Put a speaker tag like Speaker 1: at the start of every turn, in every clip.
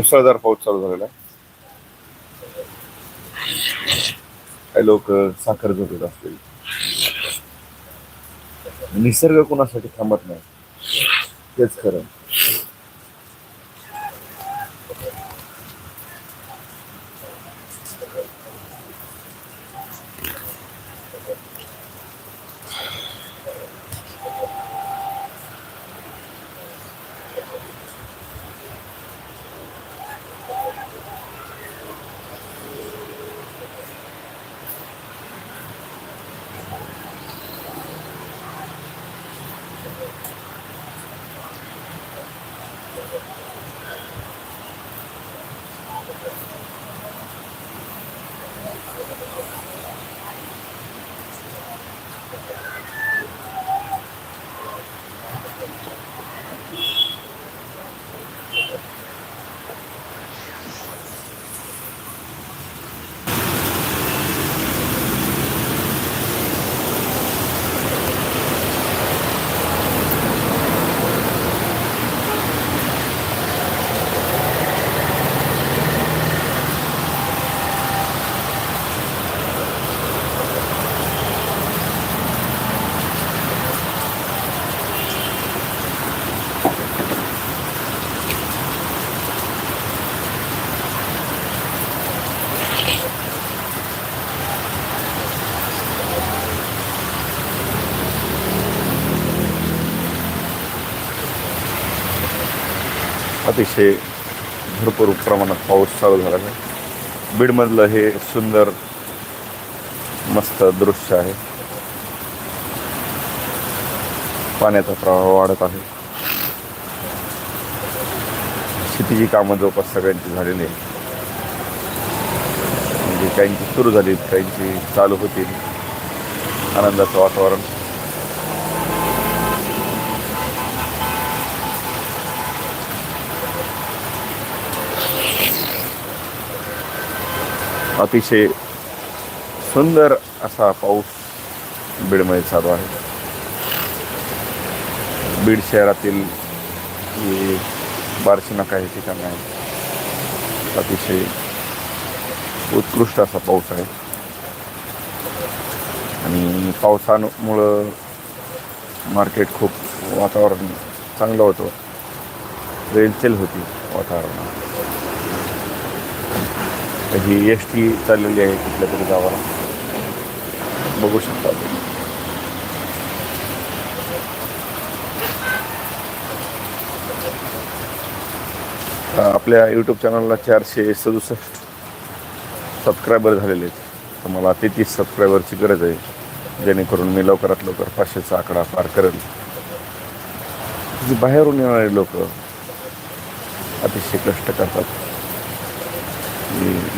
Speaker 1: मुसळधार पाऊस चालू झालेला आहे. काही लोक साखर झोपत असतील. निसर्ग कोणासाठी थांबत नाही. तेच खरं. अतिशय भरपूर प्रमाणात पाऊस चालू झाला आहे. बीडमधलं हे सुंदर मस्त दृश्य आहे. पाण्याचा प्रवाह वाढत आहे. शेतीची कामं जवळपास सगळ्यांची झालेली आहे म्हणजे काहींची सुरू झाली काहींची चालू होतील आनंदाचं वातावरण. अतिशय सुंदर असा पाऊस बीडमध्ये चालू आहे. बीड शहरातील हे काही ठिकाण आहे. अतिशय उत्कृष्ट असा पाऊस आहे. आणि पावसामुळं मार्केट खूप वातावरण चांगलं होतं. रेलचेल होती वातावरणात. ही एस टी चाललेली आहे कुठल्या तरी गावाला. बघू शकता आपल्या यूट्यूब चॅनलला चारशे सदुसष्ट सबस्क्रायबर झालेले आहेत. तर मला तेहतीस सबस्क्रायबरची गरज आहे. जेणेकरून मी लवकरात लवकर पाचशेचा आकडा पार करेल. जी बाहेरून येणारे लोक अतिशय कष्ट करतात.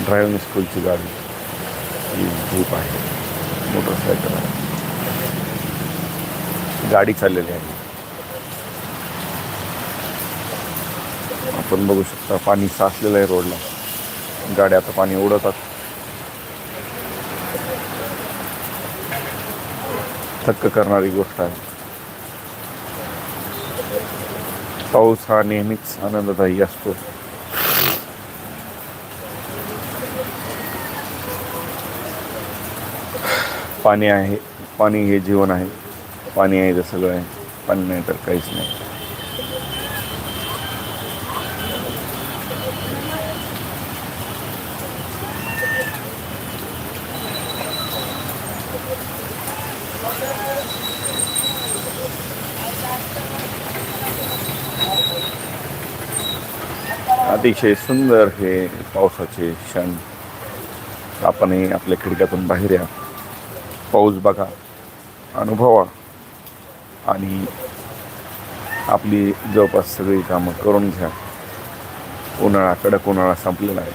Speaker 1: ड्रायव्हिंग स्कूलची गाडी ही जीप आहे. मोटरसायकल आहे. गाडी चाललेली आहे. आपण बघू शकता पाणी साचलेलं आहे रोडला. गाड्या आता पाणी उडतात थक्क करणारी गोष्ट आहे. पाऊस हा नेहमीच आनंददायी असतो. पाणी आहे पाणी हे जीवन आहे. पाणी आहे तर सगळं आहे पाणी नाही तर काहीच नाही. अतिशय सुंदर हे पावसाचे क्षण. आपणही आपल्या खिडक्यातून बाहेर या. पाऊस बघा अनुभवा. आणि आपली जवळपास सगळी कामं करून घ्या. उन्हाळा कडक उन्हाळा संपलेला आहे.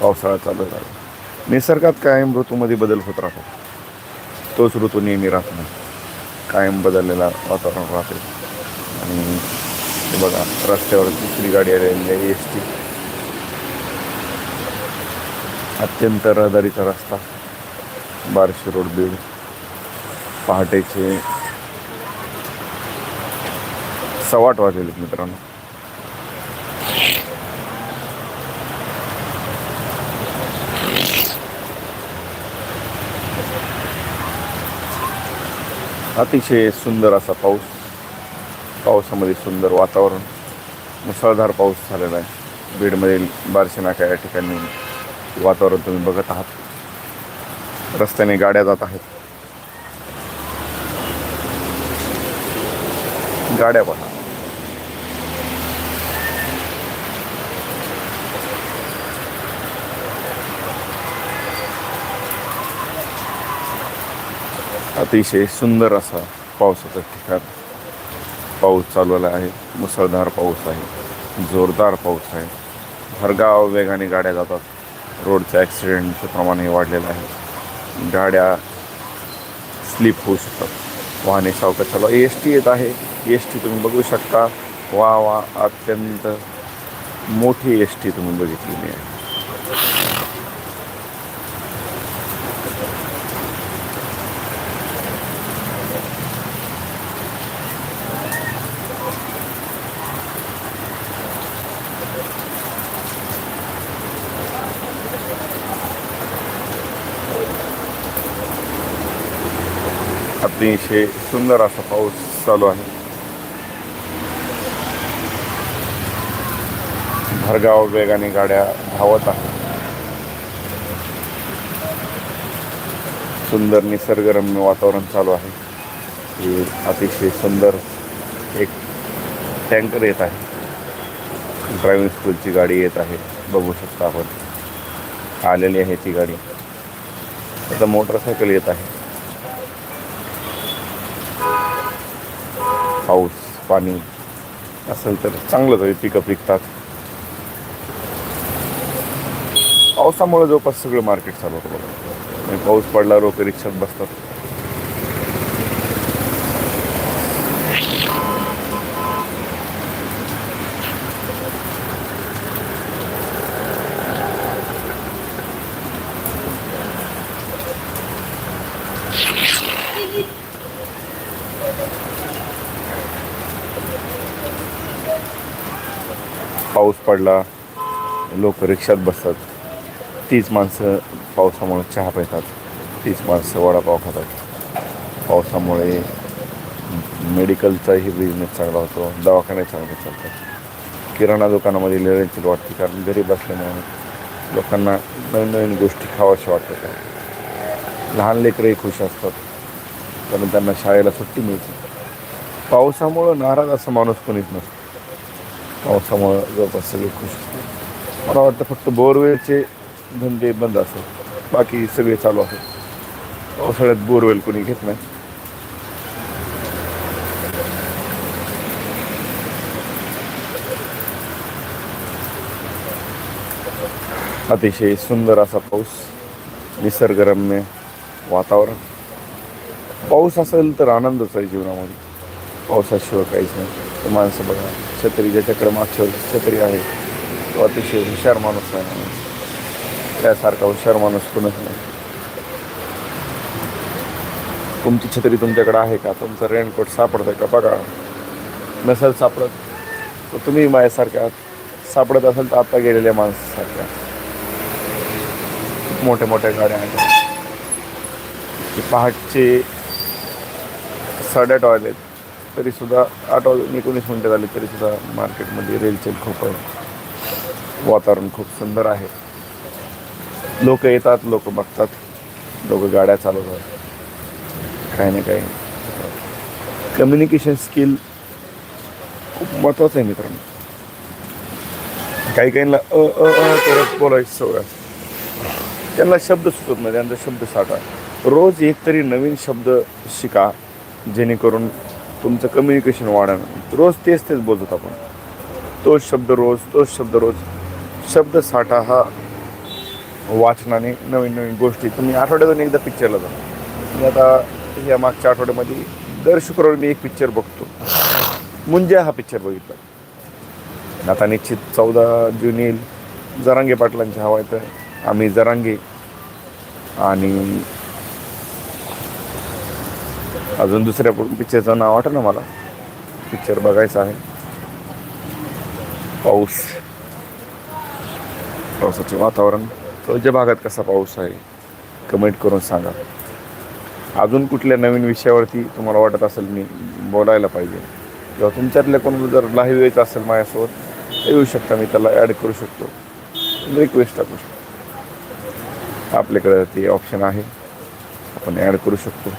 Speaker 1: पावसाळा चालू झाला. निसर्गात कायम ऋतूमध्ये बदल होत राहतो. तोच ऋतू नेहमी राहत. नाही कायम बदललेला वातावरण राहते. आणि बघा रस्त्यावर दुसरी गाडी आलेली आहे एस टी अत्यंत रहदारीचा रस्ता. बारशे रोड बीड पहाटेचे सवाट वाजलेले मित्रांनो. अतिशय सुंदर असा पाऊस. पावसामध्ये सुंदर वातावरण. मुसळधार पाऊस झालेला आहे. बीडमधील बारशे नाका या ठिकाणी वातावरण तुम्ही बघत आहात. रस्त्याने गाड्या जात आहेत. गाड्या पहा अतिशय सुंदर असा पावसाचं ठिकाण. पाऊस चालवला आहे. मुसळधार पाऊस आहे. जोरदार पाऊस आहे. भरगाव वेगाने गाड्या जातात. रोडचं ॲक्सिडेंटचं प्रमाणही वाढलेलं आहे. गाड्या स्लिप होऊ शकतात. वाहने सावकाश चालू एस टी येत आहे. एस टी तुम्ही बघू शकता. वा वा अत्यंत मोठी एस टी तुम्ही बघितलेली आहे. अतिशय सुंदर असा पाऊस चालू आहे. भरगाव वेगाने गाड्या धावत आहेत. सुंदर निसर्गरम्य वातावरण चालू आहे. हे अतिशय सुंदर एक टँकर येत आहे. ड्रायव्हिंग स्कूलची गाडी येत आहे. बघू शकता आपण. आलेली आहे ती गाडी. आता मोटरसायकल येत आहे. पाऊस पाणी असेल तर चांगलं तरी पिकं पिकतात. पावसामुळे जवळपास सगळं मार्केट चालवतो बघा. आणि पाऊस पडला लोक रिक्षात बसतात. पाऊस लोक रिक्षात बसतात. तीच माणसं पावसामुळे चहा पितात. तीच माणसं वडापाव खातात. पावसामुळे मेडिकलचाही बिझनेस चांगला होतो. दवाखाने चांगले चालतात. किराणा दुकानामध्ये रेंचील वाटते कारण घरी बसल्यामुळे लोकांना नवीन नवीन गोष्टी खावाशा वाटतात. लहान लेकरंही खुश असतात. कारण त्यांना शाळेला सुट्टी मिळते. पावसामुळं नाराज असा माणूस कोणीच नसतो. पावसामुळं जवळपास सगळे खुश होते. मला वाटतं फक्त बोरवेलचे धंदे बंद असतात बाकी सगळे चालू असतात पावसाळ्यात बोरवेल कोणी घेत नाही. अतिशय सुंदर असा पाऊस निसर्गरम्य वातावरण. पाऊस असेल तर आनंदच आहे जीवनामध्ये. पावसाशिवाय काहीच नाही. माणसं बघा छत्री ज्याच्याकडे मागच्या छत्री आहे तो अतिशय हुशार माणूस आहे. त्यासारखा हुशार माणूस कोणच नाही. तुमची छत्री तुमच्याकडे आहे का? तुमचं रेनकोट सापडतं का? बघा. नसेल सापडत तर तुम्ही माझ्यासारख्या सापडत असेल तर आत्ता गेलेल्या माणसासारख्या. खूप मोठ्या मोठ्या गाड्या आहेत. पहाटचे साड्या टॉयलेट तरीसुद्धा आठ वाजून एकोणीस मिनटं झाली तरीसुद्धा मार्केटमध्ये रेलचेल खूप आहे. वातावरण खूप सुंदर आहे. लोक येतात लोक बघतात. लोक गाड्या चालवतात. काही ना काही. कम्युनिकेशन स्किल खूप महत्त्वाचं आहे मित्रांनो. काही काहींना अ अ अ करत बोलायची सवय त्यांना शब्द सुचत नाही त्यांचा शब्द साठा. रोज एक तरी नवीन शब्द शिका जेणेकरून तुमचं कम्युनिकेशन वाढणं रोज तेच तेच बोलतो आपण. तोच शब्द रोज तोच शब्द रोज. शब्द साठा हा वाचनाने नवीन नवीन गोष्टी. तुम्ही आठवड्यातून एकदा पिक्चरला जा. मी आता या मागच्या आठवड्यामध्ये दर शुक्रवारी मी एक पिक्चर बघतो. मुंजा हा पिक्चर बघितला. आता निश्चित चौदा जून येईल. जरांगे पाटलांची हवा आहे तर आम्ही जरांगे. आणि अजून दुसऱ्या पिक्चरचं नाव आठवं ना मला? पिक्चर बघायचा आहे. पाऊस. पावसाचे वातावरण. तुमच्या भागात कसा पाऊस आहे? कमेंट करून सांगा. अजून कुठल्या नवीन विषयावरती तुम्हाला वाटत असेल मी बोलायला पाहिजे? किंवा तुमच्यातल्या कोण जर लाईव्ह यायचं असेल माझ्यासोबत तर येऊ शकता मी त्याला ॲड करू शकतो. रिक्वेस्ट टाकू शकतो. आपल्याकडे ते ऑप्शन आहे. आपण ॲड करू शकतो.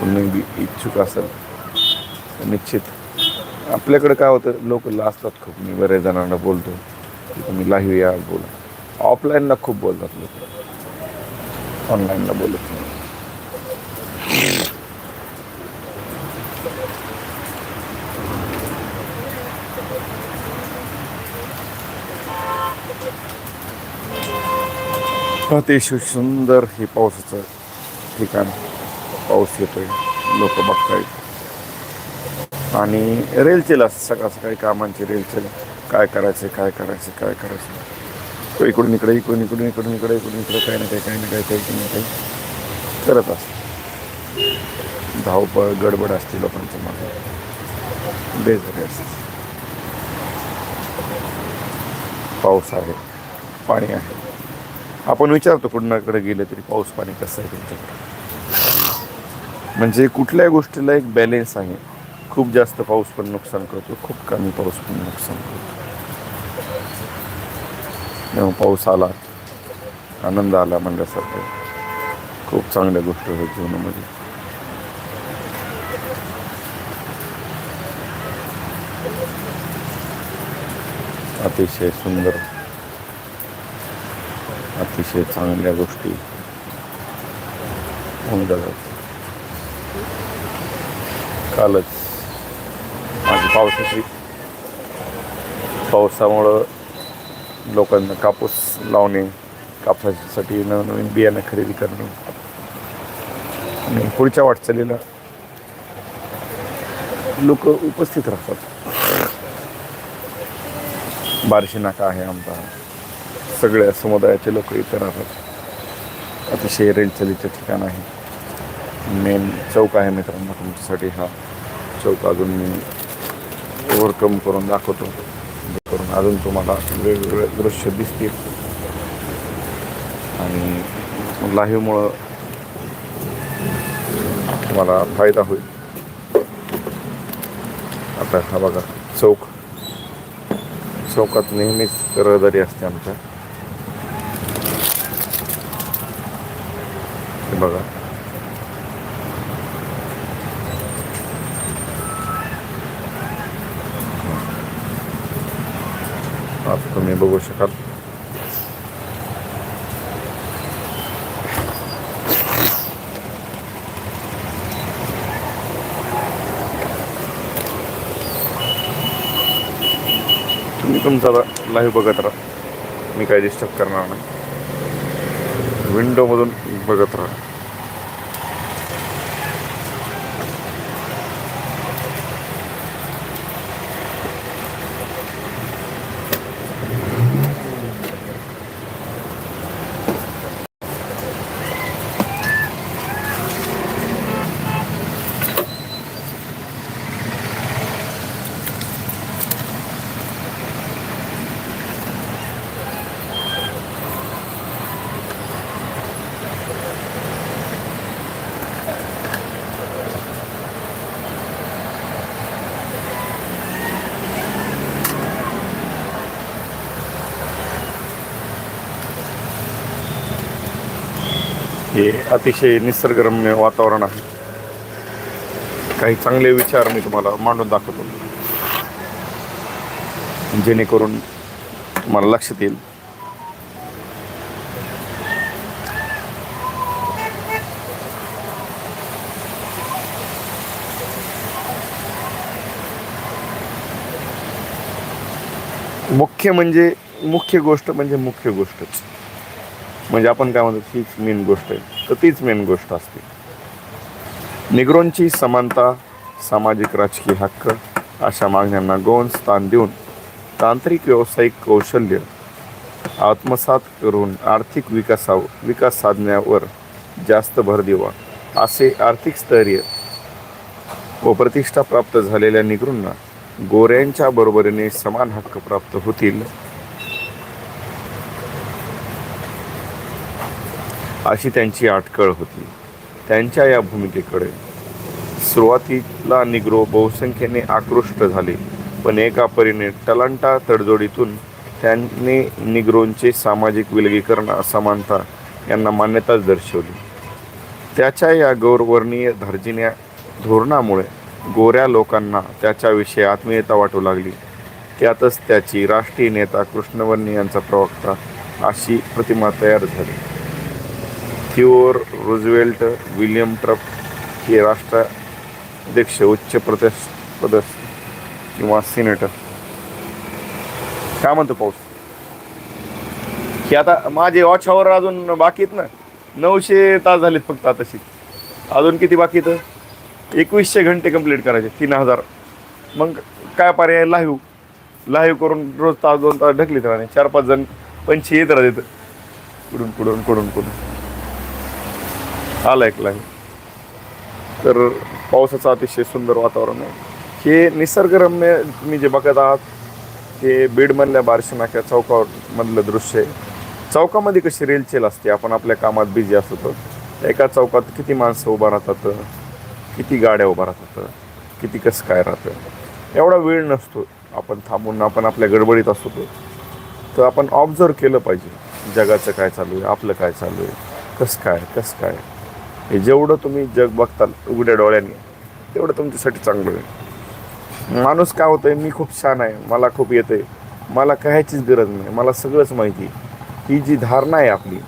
Speaker 1: कोणी बी इच्छुक असेल निश्चित. आपल्याकडे काय होतं लोक लाजतात खूप. मी बऱ्याच जणांना बोलतो की तुम्ही लाईव्ह या बोला. ऑफलाईनला खूप बोलतात लोक. ऑनलाईनला बोलत नाही. अतिशय सुंदर हे पावसाचं ठिकाण. पाऊस येतोय. लोक बघतायत. आणि रेलचेल असतं सकाळ सकाळी कामांची रेलचेल. काय करायचं काय करायचं काय करायचं इकडून इकडे इकडून इकडून इकडून इकडे इकडून इकडे काही ना काही काही ना काही काही ना काही करत असत. धावपळ गडबड असते लोकांचं मागे. बेजारी असते पाऊस आहे पाणी आहे. आपण विचारतो कुणाकडे गेले तरी पाऊस पाणी कसं आहे तुमच्याकडे? म्हणजे कुठल्याही गोष्टीला एक बॅलेन्स आहे. खूप जास्त पाऊस पण नुकसान करतो खूप कमी पाऊस पण नुकसान करतो. पाऊस आला आनंद आला म्हणल्यासारखं. खूप चांगल्या गोष्टी होत्या जीवनामध्ये. अतिशय सुंदर अतिशय चांगल्या गोष्टी होऊन जातात कालच माझी पावसाची पावसामुळं लोकांना कापूस लावणे कापसासाठी नवनवीन बियाणं खरेदी करणे. आणि पुढच्या वाटचालीला लोक उपस्थित राहतात. बार्शी नाका आहे आमचा. सगळ्या समुदायाचे लोक इथे राहतात. अतिशय रेलचलीचं ठिकाण आहे. मेन चौक आहे मित्रांनो तुमच्यासाठी हा. चौक अजून मी ओव्हरकम करून दाखवतो. करून अजून तुम्हाला वेगवेगळे दृश्य दिसतील. आणि लाईव्हमुळं तुम्हाला फायदा होईल. आता हा बघा चौक. चौकात नेहमीच रहदारी असते आमच्या. हे बघा. आता तुम्ही बघू शकाल तुम्ही तुमचा लाईव्ह बघत राहा. मी काही डिस्टर्ब करणार नाही. विंडोमधून बघत राहा. हे अतिशय निसर्गरम्य वातावरण आहे. काही चांगले विचार मी तुम्हाला मांडून दाखवतो. जेणेकरून तुम्हाला लक्षात येईल. मुख्य म्हणजे मुख्य गोष्ट म्हणजे मुख्य गोष्टच. म्हणजे आपण काय म्हणतो हीच मेन गोष्ट आहे. तर तीच मेन गोष्ट असते. निग्रोंची समानता सामाजिक राजकीय हक्क अशा मागण्यांना गौण स्थान देऊन तांत्रिक व्यावसायिक कौशल्य आत्मसात करून आर्थिक विकासा विकास साधण्यावर जास्त भर देवा असे आर्थिक स्थैर्य व प्रतिष्ठा प्राप्त झालेल्या निगरूंना गोऱ्यांच्या बरोबरीने समान हक्क प्राप्त होतील. अशी त्यांची अटकळ होती. त्यांच्या या भूमिकेकडे सुरुवातीला निग्रो बहुसंख्येने आकृष्ट झाले पण एका परीने टलांटा तडजोडीतून त्यांनी निग्रोंचे सामाजिक विलगीकरण असमानता यांना मान्यताच दर्शवली. त्याच्या या गौरवर्णीय धर्जिन्या धोरणामुळे गोऱ्या लोकांना त्याच्याविषयी आत्मीयता वाटू लागली. त्यातच त्याची राष्ट्रीय नेता कृष्णवर्णी यांचा प्रवक्ता अशी प्रतिमा तयार झाली. थिओर रोजवेल्ट विलियम ट्रम्प हे राष्ट्राध्यक्ष उच्च प्रदेश पदस्थ किंवा सिनेटर. काय म्हणतो पाऊस? की आता माझे वॉच अजून बाकी आहेत ना? नऊशे तास झालेत फक्त आताशी. अजून किती बाकी आहेत? एकवीसशे घंटे कंप्लीट करायचे तीन हजार. मग काय पर्याय? लाईव्ह लाईव्ह करून रोज तास दोन तास ढकलीत राहणे. चार पाच जण पंची येत राहते कुडून कुडून कुडून कुडून. आला ऐकलं आहे तर पावसाचं अतिशय सुंदर वातावरण आहे. हे निसर्गरम्य तुम्ही जे बघत आहात हे बीडमधल्या बारशे नाक्या चौकामधलं दृश्य आहे. चौकामध्ये कशी रेलचेल असते आपण आपल्या कामात बिझी असतो तर. एका चौकात किती माणसं उभा राहतात किती गाड्या उभा राहतात किती कसं काय राहतं एवढा वेळ नसतो. आपण थांबून आपण आपल्या गडबडीत असतो तो. तर आपण ऑब्झर्व केलं पाहिजे. जगाचं काय चालू आहे आपलं काय चालू आहे कसं काय कसं काय? हे जेवढं तुम्ही जग बघताल उघड्या डोळ्यांनी तेवढं तुमच्यासाठी चांगलं आहे. माणूस काय होतंय मी खूप छान आहे मला खूप येतंय मला कायचीच गरज नाही मला सगळंच माहिती आहे. ही जी धारणा आहे आपली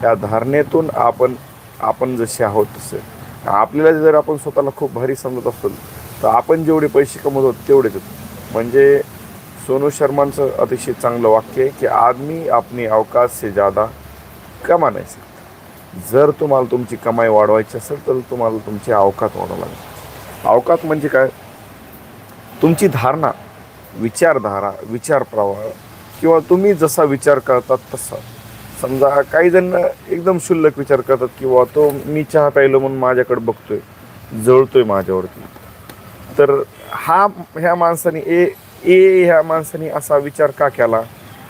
Speaker 1: त्या धारणेतून आपण आपण जसे आहोत तसे. आपल्याला जर आपण स्वतःला खूप भारी समजत असेल तर आपण जेवढे पैसे कमवतो तेवढेच म्हणजे सोनू शर्मांचं अतिशय चांगलं वाक्य आहे की आदमी आपली अवकाश से ज़्यादा कमा नाही जर तुम्हाला तुमची कमाई वाढवायची असेल तर तुम्हाला तुमची अवकात वाढवावं लागेल. अवकात म्हणजे काय? तुमची धारणा विचारधारा विचार प्रवाह किंवा तुम्ही जसा विचार करतात तसा. समजा काही जण एकदम क्षुल्लक विचार करतात किंवा तो मी चहा प्यायलो म्हणून माझ्याकडे बघतोय जळतोय माझ्यावरती. तर हा ह्या माणसाने ए ए ह्या माणसाने असा विचार का केला?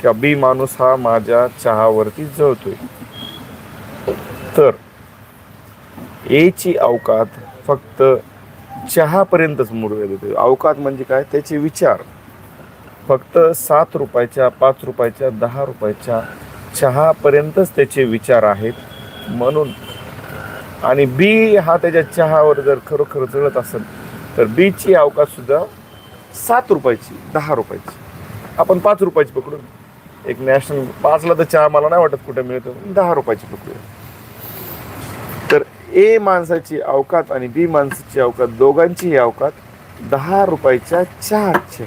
Speaker 1: की बी माणूस हा माझ्या चहावरती जळतोय. तर एची अवकात फक्त चहापर्यंतच मुरवेल होते अवकात म्हणजे काय? त्याचे विचार. फक्त सात रुपयाच्या पाच रुपयाच्या दहा रुपयाच्या चहापर्यंतच त्याचे विचार आहेत. म्हणून आणि बी हा त्याच्या चहावर जर खरोखर जळत असेल तर बीची अवकात सुद्धा सात रुपयाची दहा रुपयाची. आपण पाच रुपयाची पकडून एक नॅशनल पाचला तर चहा मला नाही वाटत कुठे मिळतो दहा रुपयाची पकडूया. ए माणसाची अवकात आणि बी माणसाची अवकात दोघांचीही अवकात दहा रुपयाच्या चहाची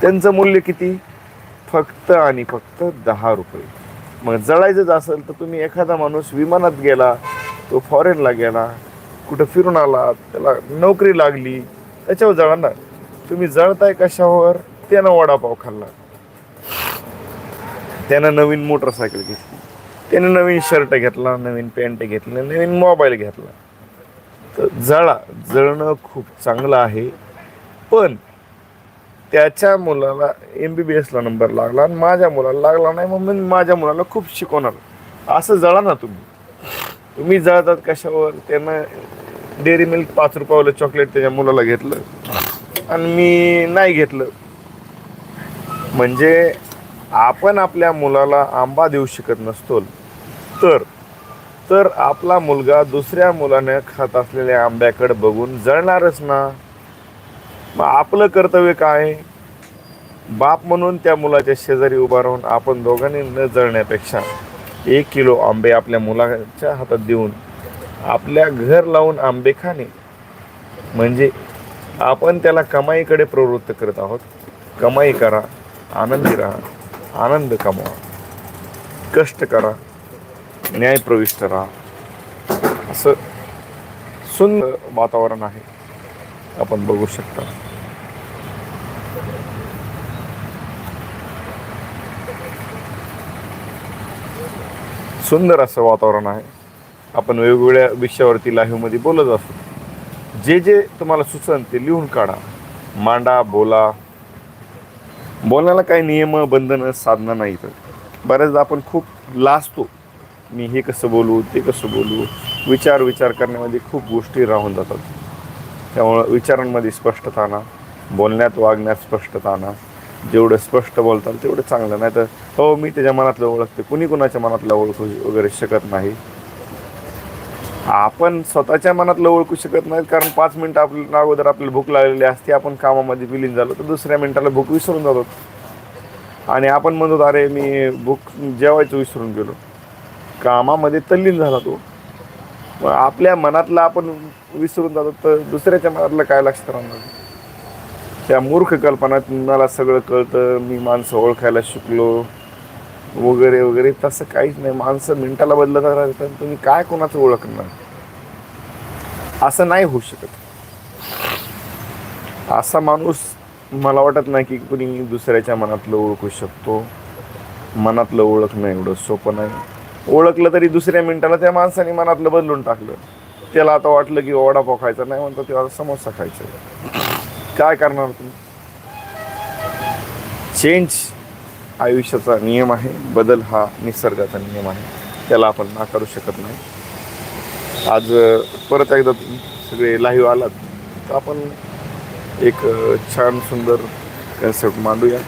Speaker 1: त्यांचं मूल्य किती? फक्त आणि फक्त दहा रुपये. मग जळायचंच असेल तर तुम्ही एखादा माणूस विमानात गेला तो फॉरेनला गेला कुठं फिरून आला त्याला नोकरी लागली त्याच्यावर जळणार. तुम्ही जळताय कशावर? त्यानं वडापाव खाल्ला. त्यानं नवीन मोटरसायकल घेतली. त्याने नवीन शर्ट घेतला नवीन पॅन्ट घेतली नवीन मोबाईल घेतला. तर जळा जळणं खूप चांगलं आहे. पण त्याच्या मुलाला एम बी बी एसला नंबर लागला आणि माझ्या मुलाला लागला नाही मग मी माझ्या मुलाला खूप शिकवणार. असं जळा ना तुम्ही. तुम्ही जळतात कशावर? त्यानं डेअरी मिल्क पाच रुपयावालं चॉकलेट त्याच्या मुलाला घेतलं आणि मी नाही घेतलं. म्हणजे आपण आपल्या मुलाला आंबा देऊ शकत नसतो तर तर आपला मुलगा दुसऱ्या मुलाने खात असलेल्या आंब्याकडे बघून जळणारच ना. मग आपलं कर्तव्य काय? बाप म्हणून त्या मुलाच्या शेजारी उभा राहून आपण दोघांनी न जळण्यापेक्षा एक किलो आंबे आपल्या मुलाच्या हातात देऊन आपल्या घर लावून आंबे खाणे. म्हणजे आपण त्याला कमाईकडे प्रवृत्त करत आहोत. कमाई करा आनंदी राहा आनंद कमवा. कष्ट करा न्यायप्रविष्ट राहा. असं सुंदर वातावरण आहे. आपण बघू शकता. सुंदर असं वातावरण आहे. आपण वेगवेगळ्या विषयावरती लाईव्हमध्ये बोलत असतो जे जे तुम्हाला सुचन ते लिहून काढा. मांडा बोला. बोलण्याला काही नियम बंधनं साधनं नाहीत. बऱ्याचदा आपण खूप लाजतो. मी हे कसं बोलू ते कसं बोलू? विचार विचार करण्यामध्ये खूप गोष्टी राहून जातात. त्यामुळं विचारांमध्ये स्पष्टता आणा बोलण्यात वागण्यात स्पष्टता आणा. जेवढं स्पष्ट बोलताल तेवढं चांगलं. नाही तर हो मी त्याच्या मनातलं ओळखते. कुणी कुणाच्या मनातलं ओळखू वगैरे शकत नाही. आपण स्वतःच्या मनातलं ओळखू शकत नाही कारण पाच मिनटं आपल्या अगोदर आपल्याला भूक लागलेली असते आपण कामामध्ये विलीन झालो तर दुसऱ्या मिनिटाला भूक विसरून जातो. आणि आपण म्हणतो अरे मी भूक जेवायचं विसरून गेलो. कामामध्ये तल्लीन झाला तो. मग आपल्या मनातलं आपण विसरून जातो तर दुसऱ्याच्या मनातलं काय लक्षात राहणार? त्या मूर्ख कल्पनात मला सगळं कळतं मी माणसं ओळखायला शिकलो वगैरे वगैरे. तसं काहीच नाही. माणसं मिनिटाला बदलत राहतात तुम्ही काय कोणाचं ओळखणार? असं नाही होऊ शकत. असा माणूस मला वाटत नाही की कुणी दुसऱ्याच्या मनातलं ओळखू शकतो. मनातलं ओळखणं एवढं सोपं नाही. ओळखलं तरी दुसऱ्या मिनिटाला त्या माणसाने मनातलं बदलून टाकलं. त्याला आता वाटलं की वडापाव खायचा नाही म्हणतो तेव्हा समोसा खायचं. काय करणार तुम्ही? चेंज आयुष्याचा नियम आहे बदल हा निसर्गाचा नियम आहे. त्याला आपण नाकारू शकत नाही. आज परत एकदा तुम्ही सगळे लाईव्ह आलात तर आपण एक छान सुंदर कन्सेप्ट मांडूया.